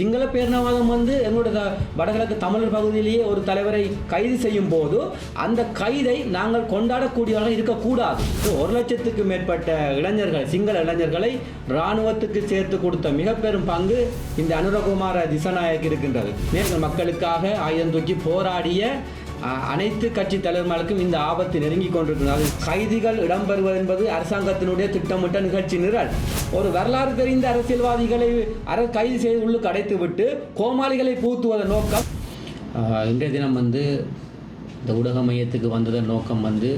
சிங்கள பேரினவாதம் வந்து எங்களோட வடகிழக்கு தமிழர் பகுதியிலேயே ஒரு தலைவரை கைது செய்யும் போது அந்த கைதை நாங்கள் கொண்டாடக்கூடியவர்கள் இருக்கக்கூடாது. ஒரு லட்சத்துக்கு மேற்பட்ட இளைஞர்கள் சிங்கள இளைஞர்களை இராணுவத்துக்கு சேர்த்து கொடுத்த மிக பெரும் பங்கு இந்த அனுரகுமார திசநாயக் இருக்கின்றது. நேர்கள் மக்களுக்காக ஆயுதம் தூக்கி போராடிய அனைத்து கட்சி தலைவர்களுக்கும் இந்த ஆபத்து நெருங்கி கொண்டிருக்கிறது. கைதிகள் இடம்பெறுவது என்பது அரசாங்கத்தினுடைய திட்டமிட்ட நிகழ்ச்சி நிரல். ஒரு வரலாறு தெரிந்த அரசியல்வாதிகளை அர கைது செய்து உள்ளுக்கு அடைத்துவிட்டு கோமாளிகளை பூத்துவதன் நோக்கம். இன்றைய தினம் வந்து இந்த ஊடக மையத்துக்கு வந்ததன் நோக்கம் வந்து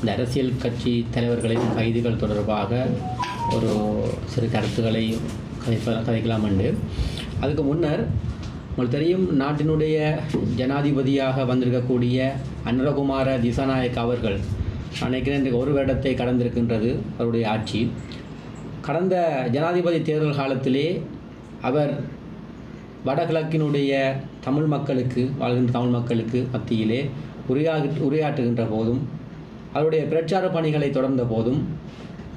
இந்த அரசியல் கட்சி தலைவர்களின் கைதுகள் தொடர்பாக ஒரு சிறு கருத்துக்களை கதைப்ப கதைக்கலாம் என்று அதுக்கு முன்னர் உங்களுக்கு தெரியும் நாட்டினுடைய ஜனாதிபதியாக வந்திருக்கக்கூடிய அனுரகுமார திசாநாயக் அவர்கள். நினைக்கிறேன் ஒரு வருடத்தை கடந்திருக்கின்றது அவருடைய ஆட்சி. கடந்த ஜனாதிபதி தேர்தல் காலத்திலே அவர் வடகிழக்கினுடைய தமிழ் மக்களுக்கு வாழ்கின்ற தமிழ் மக்களுக்கு மத்தியிலே உரையா உரையாற்றுகின்ற போதும் அவருடைய பிரச்சார பணிகளை தொடர்ந்த போதும்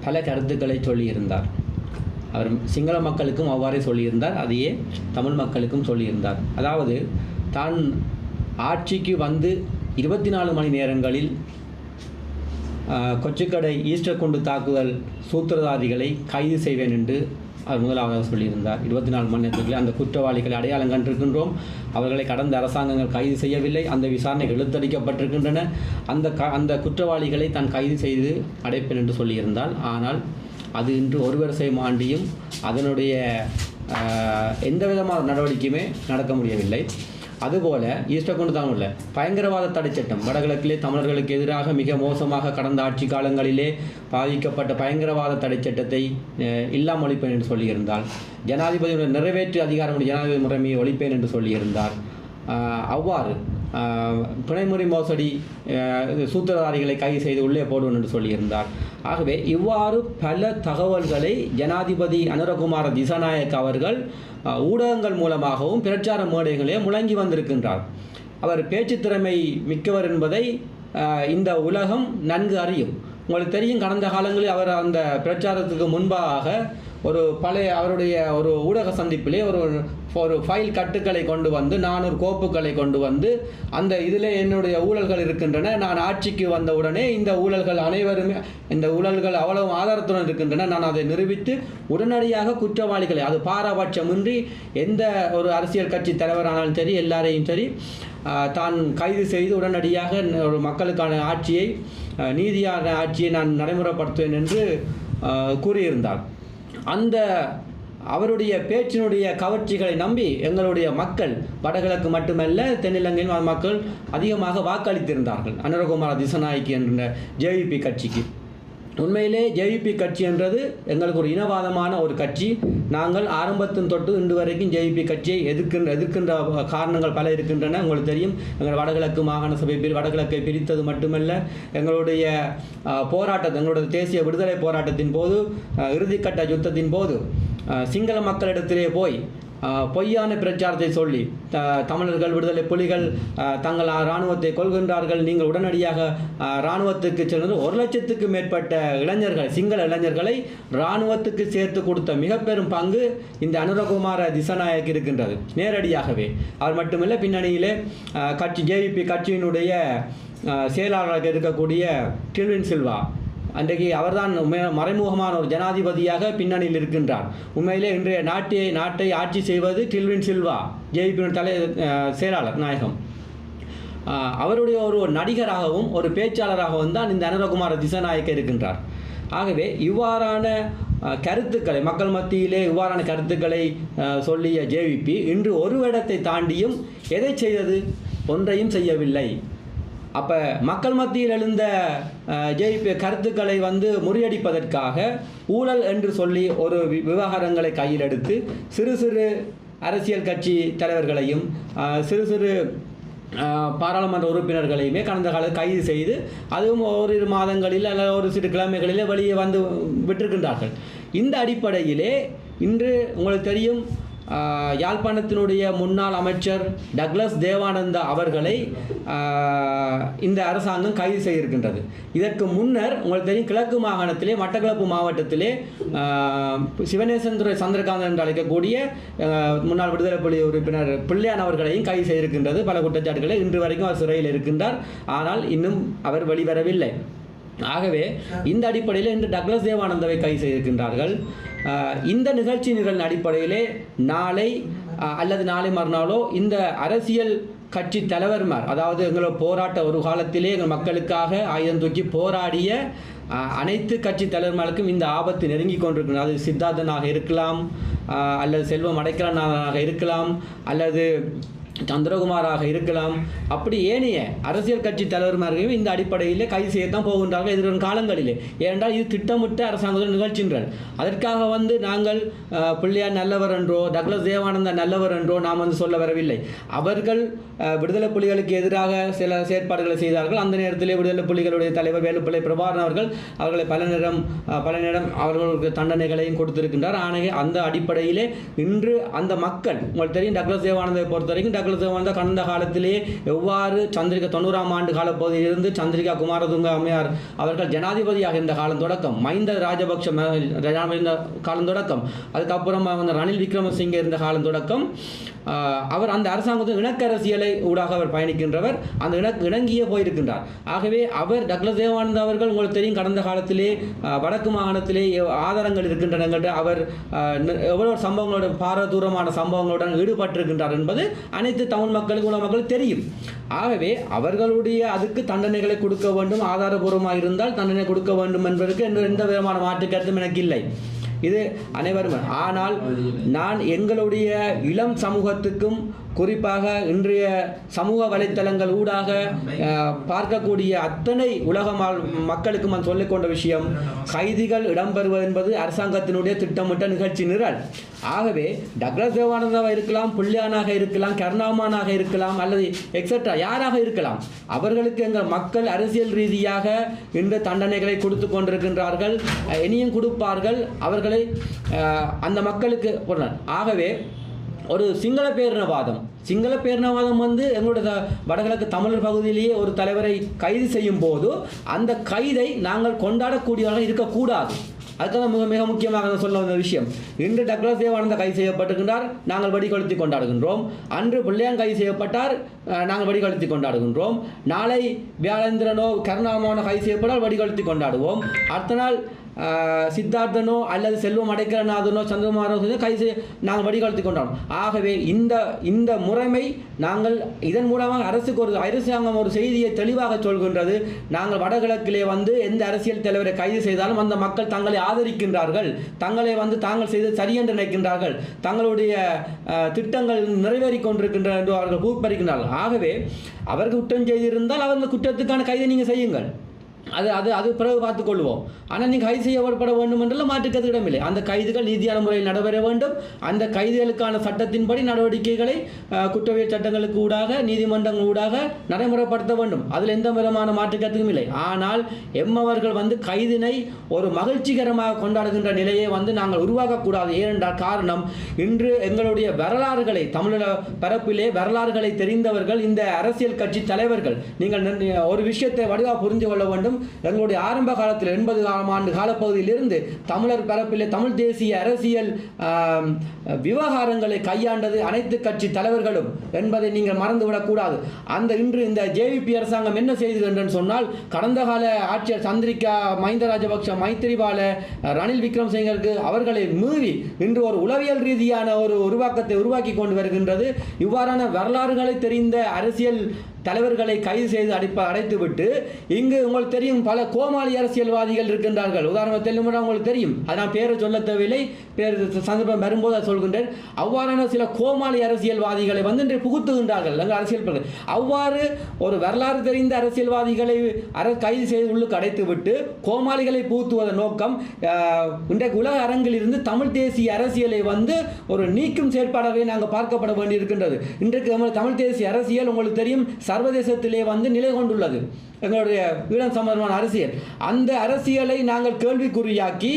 பல கருத்துக்களை சொல்லியிருந்தார். அவர் சிங்கள மக்களுக்கும் அவ்வாறே சொல்லியிருந்தார் அதையே தமிழ் மக்களுக்கும் சொல்லியிருந்தார். அதாவது தான் ஆட்சிக்கு வந்து இருபத்தி நாலு மணி நேரங்களில் கொச்சிக்கடை ஈஸ்டர் குண்டு தாக்குதல் சூத்திரதாரிகளை கைது செய்வேன் என்று அவர் முதலாவதாக சொல்லியிருந்தார். இருபத்தி நாலு மணி நேரத்துக்குள்ளே அந்த குற்றவாளிகளை அடையாளம் கண்டிருக்கின்றோம். அவர்களை கடந்த அரசாங்கங்கள் கைது செய்யவில்லை. அந்த விசாரணை இழுத்தடிக்கப்பட்டிருக்கின்றன. அந்த க அந்த குற்றவாளிகளை தான் கைது செய்து அடைப்பேன் என்று சொல்லியிருந்தால் ஆனால் அது இன்று ஒரு வருஷம் ஆண்டியும் அதனுடைய எந்த விதமான நடவடிக்கையுமே நடக்க முடியவில்லை. அதுபோல ஈஸ்டர் கொண்டு தான் உள்ள பயங்கரவாத தடை சட்டம் வடகிழக்கிலே தமிழர்களுக்கு எதிராக மிக மோசமாக கடந்த ஆட்சி காலங்களிலே பாதிக்கப்பட்ட பயங்கரவாத தடை சட்டத்தை இல்லாமல் ஒழிப்பேன் என்று சொல்லியிருந்தால் ஜனாதிபதியுடைய நிறைவேற்று அதிகாரம் ஜனாதிபதி முறைமையை ஒழிப்பேன் என்று சொல்லியிருந்தார். அவ்வாறு பிணைமுறை மோசடி சூத்திரதாரிகளை கைது செய்து உள்ளே போடுவோம் என்று சொல்லியிருந்தார். ஆகவே இவ்வாறு பல தகவல்களை ஜனாதிபதி அனுரகுமார திசாநாயக் அவர்கள் ஊடகங்கள் மூலமாகவும் பிரச்சார மேடைகளே முழங்கி வந்திருக்கின்றார். அவர் பேச்சு திறமை மிக்கவர் என்பதை இந்த உலகம் நன்கு அறியும். உங்களுக்கு தெரியும் கடந்த காலங்களில் அவர் அந்த பிரச்சாரத்துக்கு முன்பாக ஒரு பழைய அவருடைய ஒரு ஊடக சந்திப்பிலே ஒரு ஒரு ஃபைல் கட்டுக்களை கொண்டு வந்து நானூறு கோப்புகளை கொண்டு வந்து அந்த இதில் என்னுடைய ஊழல்கள் இருக்கின்றன. நான் ஆட்சிக்கு வந்த உடனே இந்த ஊழல்கள் அனைவருமே இந்த ஊழல்கள் அவ்வளவு ஆதாரத்துடன் இருக்கின்றன. நான் அதை நிரூபித்து உடனடியாக குற்றவாளிகளை அது பாரபட்சமின்றி எந்த ஒரு அரசியல் கட்சி தலைவரானாலும் சரி எல்லாரையும் சரி தான் கைது செய்து உடனடியாக ஒரு மக்களுக்கான ஆட்சியை நீதியான ஆட்சியை நான் நடைமுறைப்படுத்துவேன் என்று கூறியிருந்தார். அந்த அவருடைய பேச்சினுடைய கவர்ச்சிகளை நம்பி எங்களுடைய மக்கள் வடகிழக்கு மட்டுமல்ல தென்னிலங்கையின் மக்கள் அதிகமாக வாக்களித்திருந்தார்கள். அனுரகுமார திசநாயக்கி என்ற ஜேவிபி கட்சிக்கு. உண்மையிலே ஜேவிபி கட்சி என்றது எங்களுக்கு ஒரு இனவாதமான ஒரு கட்சி. நாங்கள் ஆரம்பத்தின் தொட்டு இன்று வரைக்கும் ஜேவிபி கட்சியை எதிர்க்கின்ற எதிர்க்கின்ற காரணங்கள் பல இருக்கின்றன. உங்களுக்கு தெரியும் எங்கள் வடகிழக்கு மாகாண சபை பிரி வடகிழக்கை பிரித்தது மட்டுமல்ல எங்களுடைய போராட்டத்தை போராட்டம் எங்களுடைய தேசிய விடுதலை போராட்டத்தின் போது இறுதிக்கட்ட யுத்தத்தின் போது சிங்கள மக்களிடத்திலே போய் பொய்யான பிரச்சாரத்தை சொல்லி த தமிழர்கள் விடுதலை புலிகள் தங்கள் இராணுவத்தை கொள்கின்றார்கள் நீங்கள் உடனடியாக இராணுவத்துக்கு சென்று ஒரு லட்சத்துக்கு மேற்பட்ட இளைஞர்கள் சிங்கள இளைஞர்களை இராணுவத்துக்கு சேர்த்து கொடுத்த மிக பெரும் பங்கு இந்த அனுரகுமார திசநாயக்கு இருக்கின்றது. நேரடியாகவே. அவர் மட்டுமில்லை பின்னணியிலே கட்சி ஜேவிபி கட்சியினுடைய செயலாளராக இருக்கக்கூடிய டில்வின் சில்வா. அன்றைக்கு அவர்தான் உண்மை- மறைமுகமான ஒரு ஜனாதிபதியாக பின்னணியில் இருக்கின்றார். உண்மையிலே இன்றைய நாட்டை நாட்டை ஆட்சி செய்வது டில்வின் சில்வா ஜேபி தலை செயலாளர் நாயகம். அவருடைய ஒரு நடிகராகவும் ஒரு பேச்சாளராகவும் தான் இந்த அனுரகுமார திசநாயக்க இருக்கின்றார். ஆகவே இவ்வாறான கருத்துக்களை மக்கள் மத்தியிலே இவ்வாறான கருத்துக்களை சொல்லிய ஜேவிபி இன்று ஒரு இடத்தை தாண்டியும் எதை செய்தது? ஒன்றையும் செய்யவில்லை. அப்போ மக்கள் மத்தியில் எழுந்த ஜெயிப்பு கருத்துக்களை வந்து முறியடிப்பதற்காக ஊழல் என்று சொல்லி ஒரு விவகாரங்களை கையில் எடுத்து சிறு சிறு அரசியல் கட்சி தலைவர்களையும் சிறு சிறு பாராளுமன்ற உறுப்பினர்களையுமே கடந்த கால கைது செய்து அதுவும் ஓரிரு மாதங்களில் அல்லது ஒரு சிறு கிழமைகளில் வெளியே வந்து விட்டிருக்கின்றார்கள். இந்த அடிப்படையிலே இன்று உங்களுக்கு தெரியும் யாழ்ப்பாணத்தினுடைய முன்னாள் அமைச்சர் டக்ளஸ் தேவானந்தா அவர்களை இந்த அரசாங்கம் கைது செய்திருக்கின்றது. இதற்கு முன்னர் உங்களுக்கு தெரியும் கிழக்கு மாகாணத்திலே மட்டக்களப்பு மாவட்டத்திலே ஆஹ், சந்திரகாந்தன் என்று அழைக்கக்கூடிய முன்னாள் விடுதலை புலி உறுப்பினர் பிள்ளையான் அவர்களையும் கைது செய்திருக்கின்றது. பல குற்றச்சாட்டுகளை இன்று வரைக்கும் அவர் சிறையில் இருக்கின்றார். ஆனால் இன்னும் அவர் வெளிவரவில்லை. ஆகவே இந்த அடிப்படையில் இன்று டக்ளஸ் தேவானந்தாவை கைது செய்திருக்கின்றார்கள். இந்த நிகழ்ச்சி நிரலின் அடிப்படையிலே நாளை அல்லது நாளை மறுநாளோ இந்த அரசியல் கட்சி தலைவர்மார் அதாவது எங்களோட போராட்ட ஒரு காலத்திலே எங்கள் மக்களுக்காக ஆயுதம் தூக்கி போராடிய அனைத்து கட்சி தலைவர்களுக்கும் இந்த ஆபத்து நெருங்கி கொண்டிருக்கிறது. அது சித்தார்த்தனாக இருக்கலாம் அல்லது செல்வம் அடைக்கலனாக இருக்கலாம் அல்லது சந்திரகுமாராக இருக்கலாம். அப்படி ஏனைய அரசியல் கட்சி தலைவர்மார்களையும் இந்த அடிப்படையிலே கைது செய்யத்தான் போகின்றார்கள் எதிர்வரும் காலங்களிலே. ஏனென்றால் இது திட்டமிட்ட அரசாங்கத்தில் நிகழ்ச்சின்றார் அதற்காக வந்து நாங்கள் பிள்ளையார் நல்லவர் என்றோ டக்ளஸ் தேவானந்தா நல்லவர் என்றோ நாம் வந்து சொல்ல வரவில்லை. அவர்கள் விடுதலை புலிகளுக்கு எதிராக சில செயற்பாடுகளை செய்தார்கள். அந்த நேரத்திலே விடுதலை புலிகளுடைய தலைவர் வேலுப்பிள்ளை பிரபாகரன் அவர்கள் அவர்களை பல நேரம் பல நேரம் அவர்களுக்கு தண்டனைகளையும் கொடுத்திருக்கின்றார். ஆனால் அந்த அடிப்படையிலே இன்று அந்த மக்கள் உங்களுக்கு தெரியும் டக்ளஸ் தேவானந்தை பொறுத்த வரைக்கும் ராஜாக்கள் தேவானந்தா கடந்த காலத்திலே எவ்வாறு சந்திரிகா தொண்ணூறாம் ஆண்டு கால பகுதியிலிருந்து சந்திரிகா குமாரதுங்க அம்மையார் அவர்கள் ஜனாதிபதியாக இருந்த காலம் தொடக்கம் மைந்த ராஜபக்ஷ காலம் தொடக்கம் அதுக்கப்புறம் வந்து ரணில் விக்ரமசிங்க இருந்த காலம் தொடக்கம் அவர் அந்த அரசாங்கத்தின் இணக்கரசியலை ஊடாக அவர் பயணிக்கின்றவர். அந்த இணக் இணங்கியே போயிருக்கின்றார். ஆகவே அவர் டக்ளஸ் தேவானந்த அவர்கள் உங்களுக்கு தெரியும் கடந்த காலத்திலே வடக்கு மாகாணத்திலே ஆதாரங்கள் இருக்கின்றன என்று அவர் எவ்வளோ சம்பவங்களோட பாரதூரமான சம்பவங்களுடன் ஈடுபட்டிருக்கின்றார் என்பது அனைத்து தமிழ் மக்களுக்கு உலக மக்களுக்கு தெரியும். ஆகவே அவர்களுடைய அதுக்கு தண்டனைகளை கொடுக்க வேண்டும் ஆதாரபூர்வமாக இருந்தால் தண்டனை கொடுக்க வேண்டும் என்பதற்கு எந்த விதமான மாற்று கருத்தும் எனக்கு இல்லை. இது அனைவரும். ஆனால் நான் எங்களுடைய இளம் சமூகத்துக்கும் குறிப்பாக இன்றைய சமூக வலைத்தளங்கள் ஊடாக பார்க்கக்கூடிய அத்தனை உலக மக்களுக்கும் நான் சொல்லிக்கொண்ட விஷயம் கைதிகள் இடம்பெறுவது என்பது அரசாங்கத்தினுடைய திட்டமிட்ட நிகழ்ச்சி நிரல். ஆகவே டக்ளஸ் தேவானந்தாவாக இருக்கலாம் புள்ளியானாக இருக்கலாம் கருணாமானாக இருக்கலாம் அல்லது எக்ஸெட்ரா யாராக இருக்கலாம் அவர்களுக்கு எங்கள் மக்கள் அரசியல் ரீதியாக இந்த தண்டனைகளை கொடுத்து கொண்டிருக்கின்றார்கள் இனியும் கொடுப்பார்கள் அவர்களை அந்த மக்களுக்கு ஆகவே ஒரு சிங்கள பேரினவாதம். சிங்கள பேரினவாதம் வந்து எங்களுடைய வடகிழக்கு தமிழர் பகுதியிலேயே ஒரு தலைவரை கைது செய்யும் போது அந்த கைதை நாங்கள் கொண்டாடக்கூடியவர்கள் இருக்கக்கூடாது. அதுக்காக மிக மிக முக்கியமாக நான் சொல்ல வந்த விஷயம். இன்று டக்ளஸ் தேவானந்த கைது செய்யப்பட்டிருக்கின்றார் நாங்கள் வடிகொளுத்தி கொண்டாடுகின்றோம். அன்று பிள்ளையான் கைது செய்யப்பட்டார் நாங்கள் வடிகொளுத்தி கொண்டாடுகின்றோம். நாளை வியாழேந்திரனோ கருணாமனோ கைது செய்யப்பட்டால் வடிகொளுத்தி கொண்டாடுவோம். அடுத்த நாள் சித்தார்த்தனோ அல்லது செல்வம் அடைக்கலநாதனோ சந்திரகுமாரோ வந்து கை நாங்கள் வடிகாலத்து கொண்டோம். ஆகவே இந்த இந்த முறைமை நாங்கள் இதன் மூலமாக அரசுக்கு ஒரு அரசாங்கம் ஒரு செய்தியை தெளிவாக சொல்கின்றது. நாங்கள் வடகிழக்கிலே வந்து எந்த அரசியல் தலைவரை கைது செய்தாலும் அந்த மக்கள் தங்களை ஆதரிக்கின்றார்கள். தங்களை வந்து தாங்கள் செய்தது சரியென்று நினைக்கின்றார்கள். தங்களுடைய திட்டங்கள் நிறைவேறி கொண்டிருக்கின்றன என்று அவர்கள் பூப்பறிக்கின்றார்கள் ஆகவே அவர்கள் குற்றம் செய்திருந்தால் அவர்கள் குற்றத்துக்கான கைதை நீங்கள் செய்யுங்கள். அது அது அது பிறகு பார்த்துக் கொள்வோம் ஆனால் நீங்கள் கைது செய்யப்பட வேண்டும் என்றெல்லாம் மாற்றுக்கிறது இடமில்லை. அந்த கைதுகள் நீதியான முறையில் நடைபெற வேண்டும். அந்த கைதுகளுக்கான சட்டத்தின்படி நடவடிக்கைகளை குற்றவியல் சட்டங்களுக்கு ஊடாக நீதிமன்றங்கள் ஊடாக நடைமுறைப்படுத்த வேண்டும். அதில் எந்த விதமான மாற்றுக்கருத்துக்கும் இல்லை. ஆனால் எம்மவர்கள் வந்து கைதினை ஒரு மகிழ்ச்சிகரமாக கொண்டாடுகின்ற நிலையை வந்து நாங்கள் உருவாக்கக்கூடாது. ஏனென்றால் காரணம் இன்று எங்களுடைய வரலாறுகளை தமிழக பரப்பிலே வரலாறுகளை தெரிந்தவர்கள் இந்த அரசியல் கட்சி தலைவர்கள். நீங்கள் ஒரு விஷயத்தை வடிவாக புரிந்து கொள்ள வேண்டும். எங்களுடைய ஆரம்ப காலத்தில் எண்பது ஆம் ஆண்டு காலப்பகுதியிலிருந்து தமிழர் பரப்பிலே தமிழ் தேசிய அரசியல் விவகாரங்களை கையாண்டது அனைத்து கட்சி தலைவர்களும் என்பதை நீங்கள் மறந்துவிடக்கூடாது அந்த இன்று இந்த ஜேவிபி அரசாங்கம் என்ன செய்தது என்று சொன்னால் கடந்த கால ஆட்சியர் சந்திரிகா மஹிந்த ராஜபக்ஷ மைத்திரிபால ரணில் விக்ரம்சிங்கருக்கு அவர்களை மீறி இன்று ஒரு உளவியல் ரீதியான ஒரு உருவாக்கத்தை உருவாக்கி கொண்டு வருகின்றது. இவ்வாறான வரலாறுகளை தெரிந்த அரசியல் தலைவர்களை கைது செய்து அடைப்ப அடைத்துவிட்டு இங்கு உங்களுக்கு தெரியும் பல கோமாளி அரசியல்வாதிகள் இருக்கின்றார்கள். உதாரணம் உங்களுக்கு தெரியும். அது நான் பேரை சொல்ல தேவையில்லை. பேர் சந்தர்ப்பம் வரும்போது அதை சொல்கின்றேன். அவ்வாறான சில கோமாளி அரசியல்வாதிகளை வந்து இன்று புகுத்துகின்றார்கள். எங்கள் அரசியல் அவ்வாறு ஒரு வரலாறு தெரிந்த அரசியல்வாதிகளை கைது செய்து உள்ளுக்கு அடைத்துவிட்டு கோமாளிகளை புகுத்துவதன் நோக்கம் இன்றைக்கு உலக அரங்கில் இருந்து தமிழ் தேசிய அரசியலை வந்து ஒரு நீக்கும் செயற்பாடாகவே நாங்கள் பார்க்கப்பட வேண்டியிருக்கின்றது. இன்றைக்கு தமிழ் தேசிய அரசியல் உங்களுக்கு தெரியும். சர்வதேசத்திலே வந்து நிலை கொண்டுள்ளது எங்களுடைய ஈழம் சம்பந்தமான அரசியல். அந்த அரசியலை நாங்கள் கேள்விக்குறியாக்கி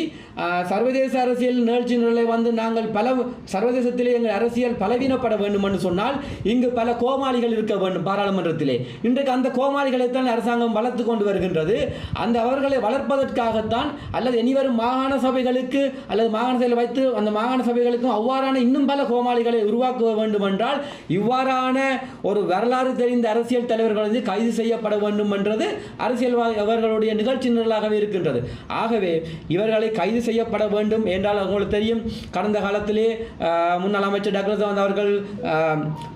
சர்வதேச அரசியல் நிகழ்ச்சி நிலை வந்து நாங்கள் பல சர்வதேசத்திலே எங்கள் அரசியல் பலவீனப்பட வேண்டும் என்று சொன்னால் இங்கு பல கோமாளிகள் இருக்க வேண்டும் பாராளுமன்றத்திலே. இன்றைக்கு அந்த கோமாளிகளைத்தான் அரசாங்கம் வளர்த்து கொண்டு வருகின்றது. அந்த அவர்களை வளர்ப்பதற்காகத்தான் அல்லது இனிவரும் மாகாண சபைகளுக்கு அல்லது மாகாண சபையில் வைத்து அந்த மாகாண சபைகளுக்கும் அவ்வாறான இன்னும் பல கோமாளிகளை உருவாக்க வேண்டும் என்றால் இவ்வாறான ஒரு வரலாறு தெரிந்த அரசியல் தலைவர்கள் வந்து கைது செய்யப்பட வேண்டும் இருக்கின்றது அரசியல்வாதி அவர்களுடைய நிகழ்ச்சி நிரலாகவே இருக்கின்றது. ஆகவே இவர்களை கைது செய்யப்பட வேண்டும் என்றால் உங்களுக்கு தெரியும் கடந்த காலத்திலே முன்னாள் அமைச்சர் டக்ளஸ் வந்து அவர்கள்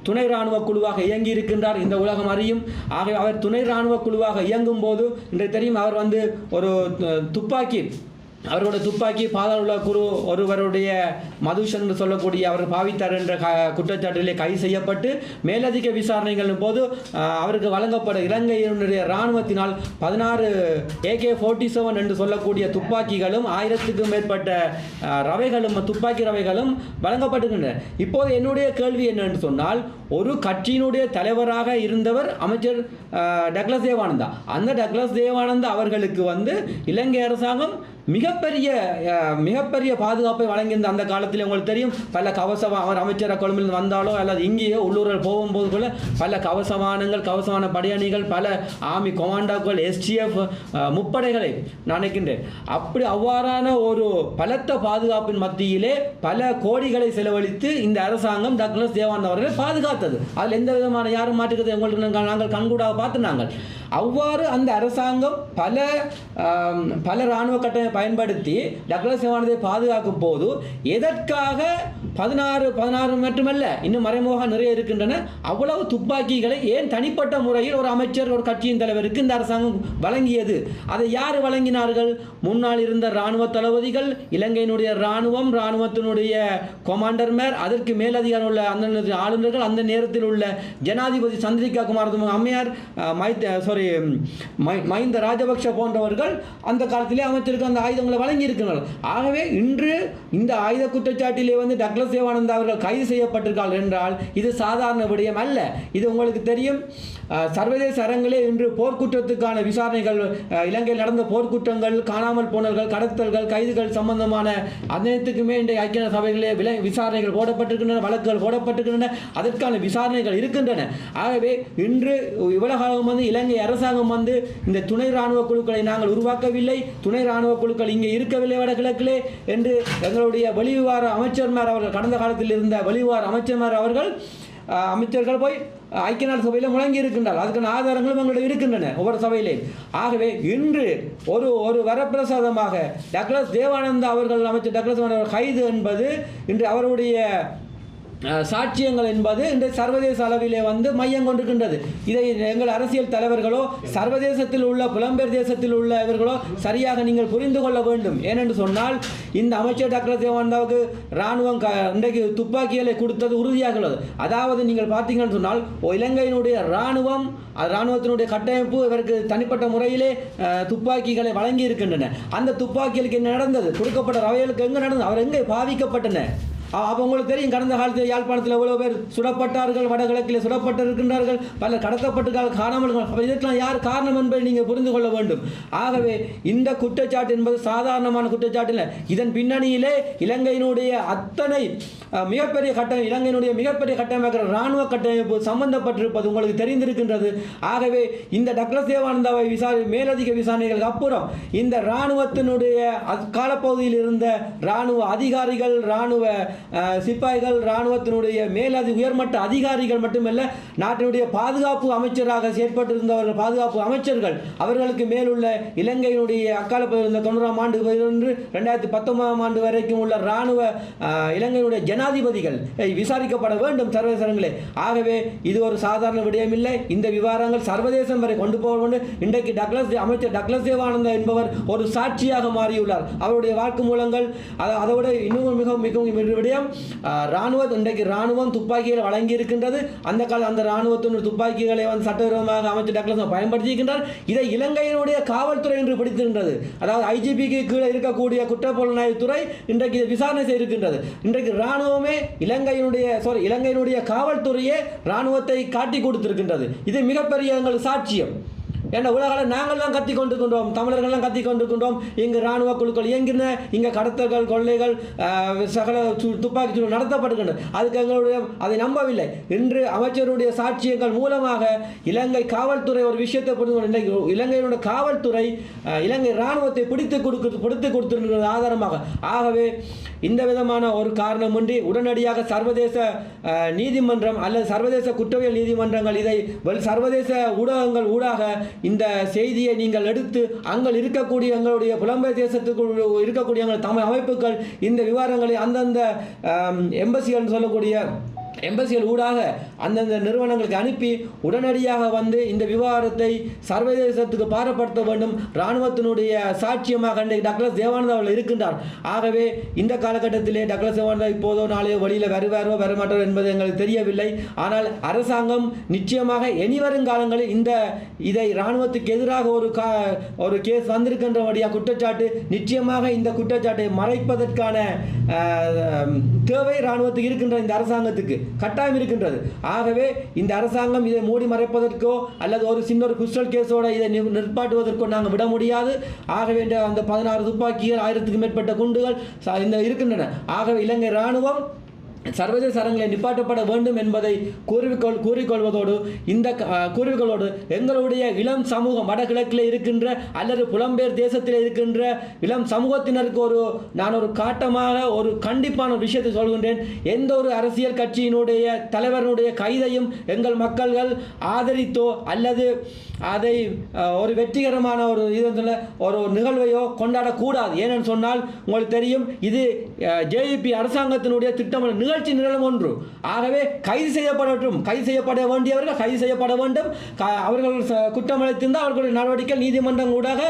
துணை இராணுவ குழுவாக இயங்கி இருக்கின்றார் இந்த உலகம் அறியும். ஆகவே அவர் துணை ராணுவ குழுவாக இயங்கும் போது இன்றைக்கு தெரியும் அவர் வந்து ஒரு துப்பாக்கி அவர்களுடைய துப்பாக்கி பாதாள குரு ஒருவருடைய மதுஷன் என்று சொல்லக்கூடிய அவர் பாவித்தார் என்ற க- குற்றச்சாட்டிலே கைது செய்யப்பட்டு மேலதிக விசாரணைகளின் போது அவருக்கு வழங்கப்பட இலங்கையினுடைய இராணுவத்தினால் பதினாறு ஏகே ஃபோர்ட்டி செவன் என்று சொல்லக்கூடிய துப்பாக்கிகளும் ஆயிரத்துக்கும் மேற்பட்ட ரவைகளும் துப்பாக்கி ரவைகளும் வழங்கப்பட்டுகின்றன இப்போது என்னுடைய கேள்வி என்னென்று சொன்னால் ஒரு கட்சியினுடைய தலைவராக இருந்தவர் அமைச்சர் டக்ளஸ் தேவானந்தா. அந்த டக்ளஸ் தேவானந்தா அவர்களுக்கு வந்து இலங்கை அரசாங்கம் மிகப்பெரிய மிகப்பெரிய பாதுகாப்பை வழங்கியிருந்த அந்த காலத்தில் உங்களுக்கு தெரியும் பல கவச அவர் அமைச்சர் கொழும்பில் வந்தாலோ அல்லது இங்கேயோ உள்ளூரில் போகும்போது கூட பல கவசமானங்கள் கவசமான படையணிகள் பல ஆர்மி கொமாண்டோக்கள் எஸ்டிஎஃப் முப்படைகளை நான் நினைக்கின்றேன் அப்படி அவ்வாறான ஒரு பலத்த பாதுகாப்பின் மத்தியிலே பல கோடிகளை செலவழித்து இந்த அரசாங்கம் டக்ளஸ் தேவானந்த் அவர்களை பாதுகாத்தது. அதில் எந்த விதமான யாரும் மாற்றுக்கிறது எங்களுக்கு நாங்கள் நாங்கள் கண்கூடாக பார்த்து நாங்கள். அவ்வாறு அந்த அரசாங்கம் பல பல இராணுவ கட்டமைப்பு பயன்படுத்தி டக்ளஸ் விமானத்தை பாதுகாக்கும் போது எதற்காக பதினாறு பதினாறு மட்டுமல்ல இன்னும் மறைமுக நிறைய இருக்கின்றன. அவ்வளவு துப்பாக்கிகளை ஏன் தனிப்பட்ட முறையில் ஒரு அமைச்சர் ஒரு கட்சியின் தலைவருக்கு இந்த அரசாங்கம் வழங்கியது? அதை யார் வழங்கினார்கள்? முன்னால் இருந்த இராணுவ தளபதிகள் இலங்கையினுடைய இராணுவம் இராணுவத்தினுடைய கொமாண்டர்மேர் அதற்கு மேலதிகாரம் உள்ள அந்த ஆளுநர்கள் அந்த நேரத்தில் உள்ள ஜனாதிபதி சந்திரிகா குமார் அம்மையார் மைத்த மைத் சாரி மஹிந்த ராஜபக்ஷ போன்றவர்கள் அந்த காலத்திலே அமைச்சருக்கு அந்த ஆயுதங்களை வழங்கி இருக்கிறார்கள் ஆகவே இன்று இந்த ஆயுத குற்றச்சாட்டிலே வந்து டக்ளஸ் தேவானந்தா அவர்கள் கைது செய்யப்பட்டிருக்கார்கள் என்றால் இது சாதாரண விடயம் அல்ல. இது உங்களுக்கு தெரியும்? சர்வதேச அரங்கிலே இன்று போர்க்குற்றத்துக்கான விசாரணைகள் இலங்கையில் நடந்த போர்க்குற்றங்கள் காணாமல் போனல்கள் கடத்தல்கள் கைதுகள் சம்பந்தமான அனைத்துக்குமே இன்றைய ஐக்கிய சபைகளிலே விலை விசாரணைகள் போடப்பட்டிருக்கின்றன வழக்குகள் போடப்பட்டிருக்கின்றன அதற்கான விசாரணைகள் இருக்கின்றன. ஆகவே இன்று இவ்வளவு வந்து இலங்கை அரசாங்கம் வந்து இந்த துணை ராணுவ குழுக்களை நாங்கள் உருவாக்கவில்லை துணை ராணுவ குழுக்கள் இங்கே இருக்கவில்லை வடகிழக்கிலே என்று எங்களுடைய வெளிவிவகார அமைச்சர்மார் அவர்கள் கடந்த காலத்தில் இருந்த வெளிவார அமைச்சர்மார் அவர்கள் அமைச்சர்கள் போய் ஐக்கிய நாடு சபையில் முழங்கி இருக்கின்றார் அதுக்கான ஆதாரங்களும் எங்களிடம் இருக்கின்றன ஒவ்வொரு சபையிலே. ஆகவே இன்று ஒரு ஒரு வரப்பிரசாதமாக டக்ளஸ் தேவானந்தா அவர்கள் அமைச்சர் டக்ளஸ் அவர்கள் கைது என்பது இன்று அவருடைய சாட்சியங்கள் என்பது இந்த சர்வதேச அளவிலே வந்து மையம் கொண்டிருக்கின்றது. இதை எங்கள் அரசியல் தலைவர்களோ சர்வதேசத்தில் உள்ள புலம்பெயர் தேசத்தில் உள்ள இவர்களோ சரியாக நீங்கள் புரிந்து கொள்ள வேண்டும். ஏனென்று சொன்னால் இந்த அமைச்சர் டாக்டர் தேவானந்தாவுக்கு இராணுவம் க இன்றைக்கு துப்பாக்கிகளை கொடுத்தது உறுதியாக உள்ளது. அதாவது நீங்கள் பார்த்தீங்கன்னு சொன்னால் ஓ, இலங்கையினுடைய இராணுவம் அது இராணுவத்தினுடைய கட்டமைப்பு இவருக்கு தனிப்பட்ட முறையிலே துப்பாக்கிகளை வழங்கி இருக்கின்றன அந்த துப்பாக்கிகளுக்கு என்ன நடந்தது? கொடுக்கப்பட்ட ரவைகளுக்கு எங்கே நடந்தது? அவர் எங்கே பாவிக்கப்பட்டன அப்போ உங்களுக்கு தெரியும் கடந்த காலத்தில் யாழ்ப்பாணத்தில் எவ்வளோ பேர் சுடப்பட்டார்கள் வடகிழக்கில் சுடப்பட்டிருக்கின்றார்கள் பலர் கடத்தப்பட்டிருக்கார்கள் காணாமல் அப்போ இதற்கெல்லாம் யார் காரணம் என்பதை நீங்கள் புரிந்து கொள்ள வேண்டும். ஆகவே இந்த குற்றச்சாட்டு என்பது சாதாரணமான குற்றச்சாட்டு இல்லை. இதன் பின்னணியிலே இலங்கையினுடைய அத்தனை மிகப்பெரிய கட்டமை இலங்கையினுடைய மிகப்பெரிய கட்டமைக்கிற இராணுவ கட்டமைப்பு சம்பந்தப்பட்டிருப்பது உங்களுக்கு தெரிந்திருக்கின்றது. ஆகவே இந்த டக்ளஸ் தேவானந்தாவை விசாரி மேலதிக விசாரணைகளுக்கு அப்புறம் இந்த இராணுவத்தினுடைய அக்காலப்பகுதியில் இருந்த இராணுவ அதிகாரிகள் இராணுவ சிப்பாய்கள் இராணுவத்தினுடைய மேலதி உயர்மட்ட அதிகாரிகள் மட்டுமல்ல நாட்டினுடைய பாதுகாப்பு அமைச்சராக செயற்பட்டிருந்தவர்கள் பாதுகாப்பு அமைச்சர்கள் அவர்களுக்கு மேலுள்ள இலங்கையினுடைய அக்கால பகுதியில் தொண்ணூறாம் ஆண்டு பதினொன்று ரெண்டாயிரத்தி பத்தொன்பதாம் ஆண்டு வரைக்கும் உள்ள இராணுவ இலங்கையினுடைய ஜனாதிபதிகள் விசாரிக்கப்பட வேண்டும் சர்வதேசங்களே. ஆகவே இது ஒரு சாதாரண விடயம் இல்லை இந்த விவகாரங்கள் சர்வதேசம் வரை கொண்டு போக வேண்டும் இன்றைக்கு டக்ளஸ் அமைச்சர் டக்ளஸ் தேவானந்தா என்பவர் ஒரு சாட்சியாக மாறியுள்ளார். அவருடைய வாக்கு மூலங்கள் அதை அதோட இன்னும் மிகவும் மிகவும் ஒரு விடயம் இராணுவ இன்றைக்கு ராணுவம் துப்பாக்கிகளை வழங்கி இருக்கின்றது அந்த கால அந்த இராணுவத்தினுடைய துப்பாக்கிகளை வந்து சட்டவிரோதமாக அமைச்சர் டக்ளஸ் பயன்படுத்தியிருக்கின்றார். இதை இலங்கையினுடைய காவல்துறை என்று பிடித்திருக்கின்றது. அதாவது ஐஜிபிக்கு கீழே இருக்கக்கூடிய குற்றப்புலனாய்வுத்துறை இன்றைக்கு இதை விசாரணை செய்திருக்கின்றது. இன்றைக்கு ராணுவமே இலங்கையினுடைய சாரி இலங்கையினுடைய காவல்துறையே ராணுவத்தை காட்டி கொடுத்திருக்கின்றது. இது மிகப்பெரிய எங்கள் சாட்சியம். ஏன்னா உலகில் நாங்கள் தான் கத்தி கொண்டிருக்கின்றோம் தமிழர்கள்லாம் கத்தி கொண்டிருக்கின்றோம். இங்கு இராணுவ குழுக்கள் இயங்கின இங்கே கடத்தல்கள் கொள்ளைகள் சகல துப்பாக்கி சூடு நடத்தப்படுகின்றன. அதுக்கு எங்களுடைய அதை நம்பவில்லை. இன்று அமைச்சருடைய சாட்சியங்கள் மூலமாக இலங்கை காவல்துறை ஒரு விஷயத்தை புரிந்து கொண்டு இன்றைக்கு இலங்கையினுடைய காவல்துறை இலங்கை இராணுவத்தை பிடித்து கொடுக்க பிடித்து கொடுத்திருக்கிறது ஆதாரமாக. ஆகவே இந்த விதமான ஒரு காரணமின்றி உடனடியாக சர்வதேச நீதிமன்றம் அல்லது சர்வதேச குற்றவியல் நீதிமன்றங்கள் இதை சர்வதேச ஊடகங்கள் ஊடாக இந்த செய்தியை நீங்கள் எடுத்து அங்கே இருக்கக்கூடிய எங்களுடைய புலம்பெயர் தேசத்துக்குள் இருக்கக்கூடிய எங்கள் தமிழ் அமைப்புகள் இந்த விவரங்களை அந்தந்த எம்பசிகள் சொல்லக்கூடிய எம்பசிகள் ஊடாக அந்தந்த நிறுவனங்களுக்கு அனுப்பி உடனடியாக வந்து இந்த விவகாரத்தை சர்வதேசத்துக்கு பாரப்படுத்த வேண்டும். இராணுவத்தினுடைய சாட்சியமாக அன்றைக்கு டக்ளஸ் தேவானந்தா அவர்கள் இருக்கின்றார். ஆகவே இந்த காலகட்டத்திலே டக்ளஸ் தேவானந்தா இப்போதோ நாளையோ வழியில் வருவாரோ வரமாட்டாரோ என்பது எங்களுக்கு தெரியவில்லை. ஆனால் அரசாங்கம் நிச்சயமாக இனி வருங்காலங்களில் இந்த இதை இராணுவத்துக்கு எதிராக ஒரு கா ஒரு கேஸ் வந்திருக்கின்றபடியாக குற்றச்சாட்டு நிச்சயமாக இந்த குற்றச்சாட்டை மறைப்பதற்கான தேவை இராணுவத்துக்கு இருக்கின்ற இந்த அரசாங்கத்துக்கு. கட்டாயம் இருக்கின்றது. ஆகவே இந்த அரசாங்கம் இதை மூடி மறைப்பதற்கோ அல்லது ஒரு சின்ன ஒரு குஸ்டல் கேஸோட இதை நிற்பாட்டுவதற்கோ நாங்கள் விட முடியாது. ஆகவே அந்த பதினாறு துப்பாக்கிகள் ஆயிரத்துக்கு மேற்பட்ட குண்டுகள் இந்த இருக்கின்றன. ஆகவே இலங்கை இராணுவம் சர்வதேச அரங்களை நிப்பாட்டப்பட வேண்டும் என்பதை கூறிக்கொள் கூறிக்கொள்வதோடு இந்த கூறிக்கொள்வோடு எங்களுடைய இளம் சமூகம் வடகிழக்கில் இருக்கின்ற அல்லது புலம்பெயர் தேசத்தில் இருக்கின்ற இளம் சமூகத்தினருக்கு ஒரு நான் ஒரு காட்டமாக ஒரு கண்டிப்பான ஒரு விஷயத்தை சொல்கின்றேன். எந்த ஒரு அரசியல் கட்சியினுடைய தலைவருடைய கைதையும் எங்கள் மக்கள்கள் ஆதரித்தோ அல்லது அதை ஒரு வெற்றிகரமான ஒரு இது ஒரு நிகழ்வையோ கொண்டாடக்கூடாது. ஏனென்று சொன்னால் உங்களுக்கு தெரியும் இது ஜேஇபி அரசாங்கத்தினுடைய திட்டம் நிகழ்ச்சி நிகழும் ஒன்று. ஆகவே கைது செய்யப்படட்டும். கைது செய்யப்பட வேண்டியவர்கள் கைது செய்யப்பட வேண்டும். க- அவர்கள் ச- குற்றம் அளித்திருந்தால் அவர்களுடைய நடவடிக்கை நீதிமன்றம் ஊடாக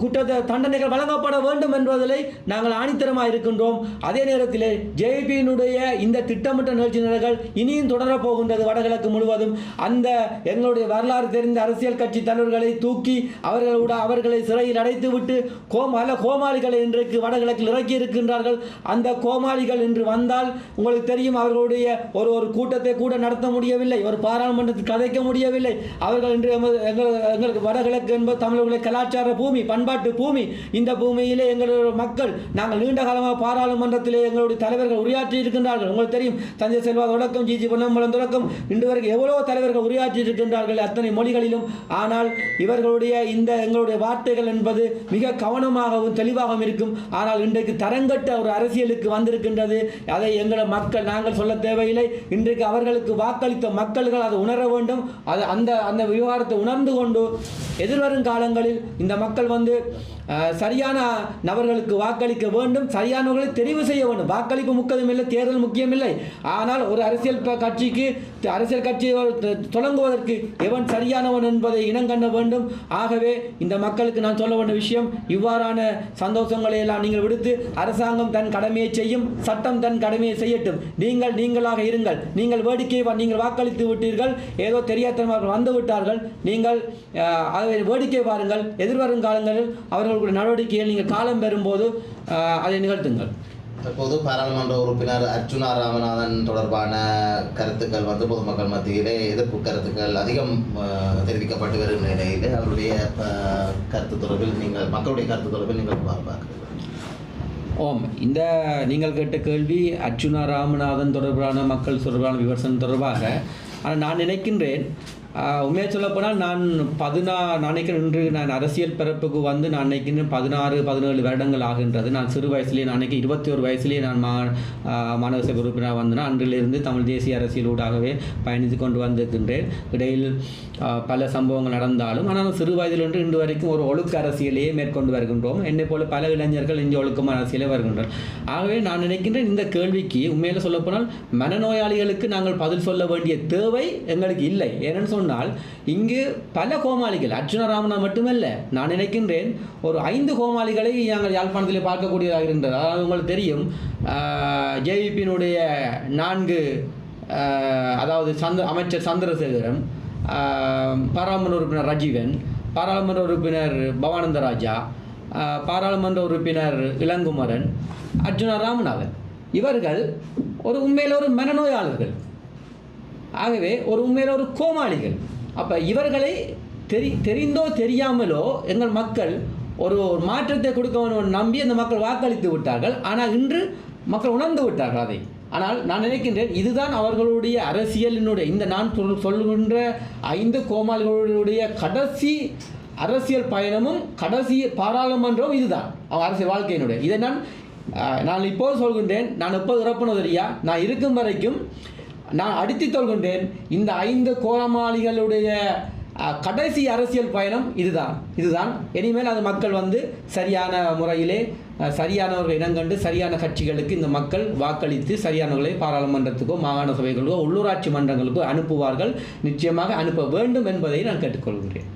குற்ற தண்டனைகள் வழங்கப்பட வேண்டும் என்பதில் நாங்கள் ஆணித்தரமாக இருக்கின்றோம். அதே நேரத்தில் ஜேபியினுடைய இந்த திட்டமிட்ட நிகழ்ச்சி நிலைகள் இனியும் தொடரப் போகின்றது வடகிழக்கு முழுவதும். அந்த எங்களுடைய வரலாறு தெரிந்த அரசியல் கட்சி தலைவர்களை தூக்கி அவர்களோட அவர்களை சிறையில் அடைத்துவிட்டு கோமால கோமாளிகளை இன்றைக்கு வடகிழக்கில் இறக்கி இருக்கின்றார்கள் அந்த கோமாளிகள் இன்று வந்தால் உங்களுக்கு தெரியும் அவர்களுடைய ஒரு ஒரு கூட்டத்தை கூட நடத்த முடியவில்லை ஒரு பாராளுமன்றத்தில் கதைக்க முடியவில்லை. அவர்கள் இன்று எமது- எங்கள் எங்களுக்கு வடகிழக்கு என்பது தமிழர்களுடைய கலாச்சார பூமி பண்பாட்டு பூமி. இந்த பூமியிலே எங்களுடைய மக்கள் நாங்கள் நீண்ட காலமாக பாராளுமன்றத்திலே எங்களுடைய தலைவர்கள் உரையாற்றி இருக்கின்றார்கள். உங்களுக்கு தெரியும் தஞ்சை செல்வா தொடக்கம் ஜிஜி பொன்னம்பலம் தொடக்கம். இன்று வரைக்கும் எவ்வளோ தலைவர்கள் உரையாற்றி இருக்கின்றார்கள் அத்தனை மொழிகளிலும். ஆனால் இவர்களுடைய இந்த எங்களுடைய வார்த்தைகள் என்பது மிக கவனமாகவும் தெளிவாகவும் இருக்கும். ஆனால் இன்றைக்கு தரங்கட்ட ஒரு அரசியலுக்கு வந்திருக்கின்றது. அதை எங்களை மக்கள் நாங்கள் சொல்ல தேவையில்லை. இன்றைக்கு அவர்களுக்கு வாக்களித்த மக்கள்கள் அதை உணர வேண்டும். அது அந்த அந்த விவகாரத்தை உணர்ந்து கொண்டு எதிர்வரும் காலங்களில் இந்த மக்கள் வந்து சரியான நபர்களுக்கு வாக்களிக்க வேண்டும். சரியானவர்களை தெரிவு செய்ய வேண்டும். வாக்களிப்பு முக்கியம் இல்லை தேர்தல் முக்கியமில்லை. ஆனால் ஒரு அரசியல் கட்சிக்கு அரசியல் கட்சியை தொடங்குவதற்கு எவன் சரியானவன் என்பதை இனங்கண்ண வேண்டும். ஆகவே இந்த மக்களுக்கு நான் சொல்ல வேண்டிய விஷயம் இவ்வாறான சந்தோஷங்களை எல்லாம் நீங்கள் விடுத்து அரசாங்கம் தன் கடமையை செய்யும் சட்டம் தன் கடமையை செய்யட்டும். நீங்கள் நீங்களாக இருங்கள். நீங்கள் வேடிக்கை நீங்கள் வாக்களித்து விட்டீர்கள். ஏதோ தெரியாதவர்கள் வந்து விட்டார்கள் நீங்கள் அதை வேடிக்கை பாருங்கள். எதிர்வரும் காலங்களில் அவர்கள் அவர்களுடைய நடவடிக்கைகள் நீங்கள் காலம் பெறும்போது அதை நிகழ்த்துங்கள். தற்போது பாராளுமன்ற உறுப்பினர் அர்ச்சுனா ராமநாதன் தொடர்பான கருத்துக்கள் வந்து பொதுமக்கள் மத்தியிலே எதிர்ப்பு கருத்துக்கள் அதிகம் தெரிவிக்கப்பட்டு வருகின்ற நிலையிலே அவருடைய கருத்து தொடர்பில் நீங்கள் மக்களுடைய கருத்து தொடர்பில் நீங்கள் பார்க்கிறீர்கள்? ஓம். இந்த நீங்கள் கேட்ட கேள்வி அர்ச்சுனா ராமநாதன் தொடர்பான மக்கள் தொடர்பான விமர்சனம் தொடர்பாக ஆனால் நான் நினைக்கின்றேன் உண்மையாக உண்மையை சொல்லப்போனால் நான் பதினா நான் நினைக்கிறேன் இன்று நான் அரசியல் பிறப்புக்கு வந்து நான் நினைக்கின்றேன் பதினாறு பதினேழு வருடங்கள் ஆகின்றது. நான் சிறு வயசுலேயே நான் அன்றைக்கி இருபத்தி ஒரு வயசுலேயே நான் மா மாணவ சபை உறுப்பினர் வந்தேன் அன்றிலிருந்து தமிழ் தேசிய அரசியல் ஊடாகவே பயணித்து கொண்டு வந்திருக்கின்றேன். இடையில் பல சம்பவங்கள் நடந்தாலும் ஆனால் சிறு வயதிலிருந்து இன்று வரைக்கும் ஒரு ஒழுக்க அரசியலையே மேற்கொண்டு வருகின்றோம். என்னை போல பல இளைஞர்கள் இங்கே ஒழுக்கமான அரசியலே வருகின்றனர். ஆகவே நான் நினைக்கின்றேன் இந்த கேள்விக்கு உண்மையில் சொல்லப்போனால் மனநோயாளிகளுக்கு நாங்கள் பதில் சொல்ல வேண்டிய தேவை எங்களுக்கு இல்லை. ஏன்னு சொன்னால் இங்கு பல கோமாளிகள் அர்ஜுன ராமனா மட்டுமல்ல நான் நினைக்கின்றேன் ஒரு ஐந்து கோமாளிகளை நாங்கள் யாழ்ப்பாணத்தில் பார்க்கக்கூடியதாக இருந்தது. அதாவது உங்களுக்கு தெரியும் ஜேவிபியினுடைய நான்கு அதாவது சந்த அமைச்சர் சந்திரசேகரன் பாராளுமன்ற உறுப்பினர் ரஜீவன் பாராளுமன்ற உறுப்பினர் பவானந்த ராஜா பாராளுமன்ற உறுப்பினர் இளங்குமரன் அர்ஜுனா ராமநாதன். இவர்கள் ஒரு உண்மையில் ஒரு மனநோயாளர்கள். ஆகவே ஒரு உண்மையில் ஒரு கோமாளிகள். அப்போ இவர்களை தெரி தெரிந்தோ தெரியாமலோ எங்கள் மக்கள் ஒரு ஒரு மாற்றத்தை கொடுக்க நம்பி அந்த மக்கள் வாக்களித்து விட்டார்கள். ஆனால் இன்று மக்கள் உணர்ந்து விட்டார்கள் அதை. ஆனால் நான் நினைக்கின்றேன் இதுதான் அவர்களுடைய அரசியலினுடைய இந்த நான் சொல் சொல்லுகின்ற ஐந்து கோமாளிகளுடைய கடைசி அரசியல் பயணமும் கடைசி பாராளுமன்றம் இதுதான். அவன் அரசியல் வாழ்க்கையினுடைய. இதை நான் நான் இப்போது சொல்கின்றேன். நான் எப்போது இறப்பினதறியா நான் இருக்கும் வரைக்கும் நான் அடித்து கொள்கின்றேன் இந்த ஐந்து கோலமாளிகளுடைய கடைசி அரசியல் பயணம் இதுதான். இதுதான். இனிமேல் அது மக்கள் வந்து சரியான முறையிலே சரியானவர்கள் இனங்கண்டு சரியான கட்சிகளுக்கு இந்த மக்கள் வாக்களித்து சரியானவர்களை பாராளுமன்றத்துக்கோ மாகாண சபைகளுக்கோ உள்ளூராட்சி மன்றங்களுக்கோ அனுப்புவார்கள். நிச்சயமாக அனுப்ப வேண்டும் என்பதை நான் கேட்டுக்கொள்கிறேன்.